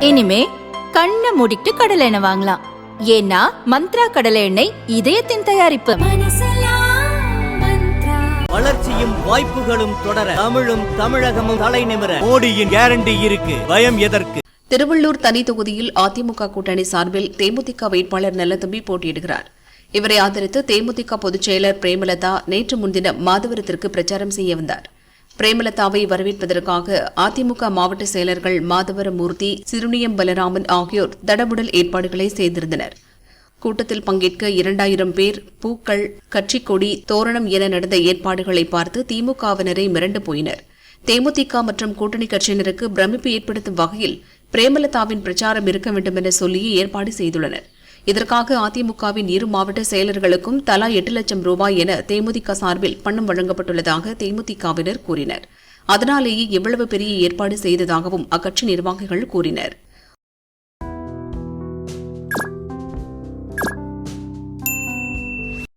இனிமே கண்ணை மூடிட்டு கடலை எண்ணெய் வாங்கலாம். ஏன்னா மந்த்ரா கடலை எண்ணெய் இதயத்தின் தயாரிப்பு. வளர்ச்சியும் வாய்ப்புகளும் தொடர தமிழும் தமிழகமும் தலைநிமிர மோடியின் கேரண்டி இருக்கு. பயம் எதற்கு? திருவள்ளூர் தனி தொகுதியில் அதிமுக கூட்டணி சார்பில் தேமுதிக வேட்பாளர் நல்லதம்பி போட்டியிடுகிறார். இவரை ஆதரித்து தேமுதிக பொதுச் செயலர் பிரேமலதா நேற்று முன்தினம் மாதவரத்திற்கு பிரச்சாரம் செய்ய வந்தார். பிரேமலதாவை வரவேற்பதற்காக அதிமுக மாவட்ட செயலர்கள் மாதவரமூர்த்தி சிறுனியம் பலராமன் ஆகியோர் தடபுடல் ஏற்பாடுகளை செய்திருந்தனர். கூட்டத்தில் பங்கேற்க இரண்டாயிரம் பேர் பூக்கள் கட்சிக்கொடி தோரணம் என நடந்த ஏற்பாடுகளை பார்த்து திமுகவினரை மிரண்டு போயினர். தேமுதிக மற்றும் கூட்டணி கட்சியினருக்கு பிரமிப்பு ஏற்படுத்தும் வகையில் பிரேமலதாவின் பிரச்சாரம் இருக்க வேண்டும் என சொல்லியே ஏற்பாடு செய்துள்ளனர். இதற்காக அதிமுகவின் இரு மாவட்ட செயலர்களுக்கும் தலா எட்டு லட்சம் ரூபாய் என தேமுதிக சார்பில் பணம் வழங்கப்பட்டுள்ளதாக தேமுதிகவினர் கூறினர். அதனாலேயே இவ்வளவு பெரிய ஏற்பாடு செய்ததாகவும் அக்கட்சி நிர்வாகிகள் கூறினர்.